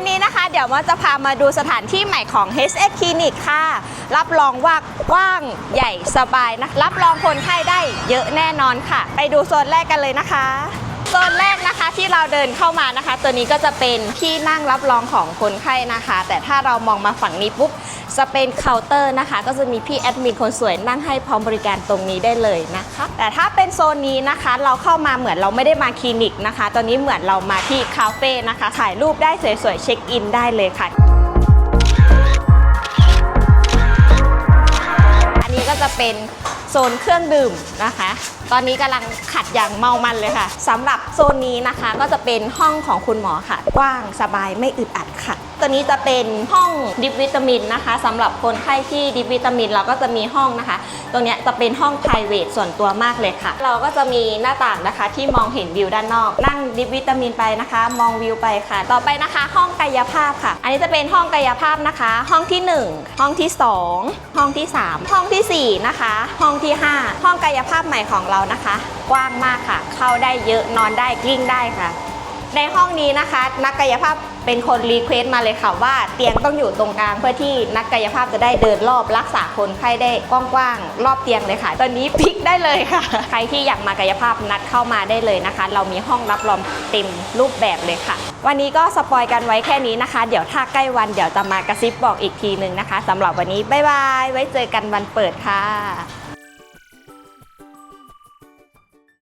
วันนี้นะคะ เดี๋ยวมาจะพามาดูสถานที่ใหม่ของ HX Clinic ค่ะ รับรองว่ากว้างใหญ่สบายนะ รับรองคนไข้ได้เยอะแน่นอนค่ะ ไปดูโซนแรกกันเลยนะคะโซนแรกนะคะที่เราเดินเข้ามานะคะ ตัวนี้ก็จะเป็นที่นั่งรับรองของคนไข้นะคะ แต่ถ้าเรามองมาฝั่งนี้ปุ๊บ จะเป็นเคาน์เตอร์นะคะ ก็จะมีพี่แอดมินคนสวยนั่งให้พร้อมบริการตรงนี้ได้เลยนะคะ แต่ถ้าเป็นโซนนี้นะคะ เราเข้ามาเหมือนเราไม่ได้มาคลินิกนะคะ ตอนนี้เหมือนเรามาที่คาเฟ่นะคะ ถ่ายรูปได้สวยๆเช็คอินได้เลยค่ะ จะเป็นโซนเครื่องดื่มนะคะ ตอนนี้กำลังขัดอย่างเมามันเลยค่ะสำหรับโซนนี้นะคะก็จะเป็นห้องของคุณหมอค่ะ กว้างสบายไม่อึดอัดค่ะ ตัวนี้จะเป็นห้องดิบวิตามินนะคะสำหรับคนไข้ที่ดิบวิตามินเราก็จะมีห้องนะคะ ตรงนี้จะเป็นห้อง p r i v a t ส่วนตัวมากเลยค่ะ เราก็จะมีหน้าต่างนะคะที่มองเห็นวิวด้านนอก นั่งดิบวิตามินไปนะคะ มองวิวไปค่ะ ต่อไปนะคะ ห้องกายภาพค่ะ อันนี้จะเป็นห้องกายภาพนะคะ ห้องที่ 1 ห้องที่ 2 ห้องที่ 3 ห้องทีสี่4 นะคะ ห้องที่ 5 ห้องกายภาพใหม่ของเรานะคะ กว้างมากค่ะ เข้าได้เยอะนอนได้กลิ้งได้ค่ะ ในห้องนี้นะคะ นักกายภาพ เป็นคนรีเควสต์มาเลยค่ะว่าเตียงต้องอยู่ตรงกลางเพื่อที่นักกายภาพจะได้เดินรอบรักษาคนไข้ได้กว้างๆรอบเตียงเลยค่ะ ตอนนี้พลิกได้เลยค่ะ ใครที่อยากมากายภาพนัดเข้ามาได้เลยนะคะ เรามีห้องรับรองเต็มรูปแบบเลยค่ะ วันนี้ก็สปอยกันไว้แค่นี้นะคะ เดี๋ยวถ้าใกล้วันเดี๋ยวจะมากระซิบบอกอีกทีหนึ่งนะคะสำหรับวันนี้บ๊ายบายไว้เจอกันวันเปิดค่ะ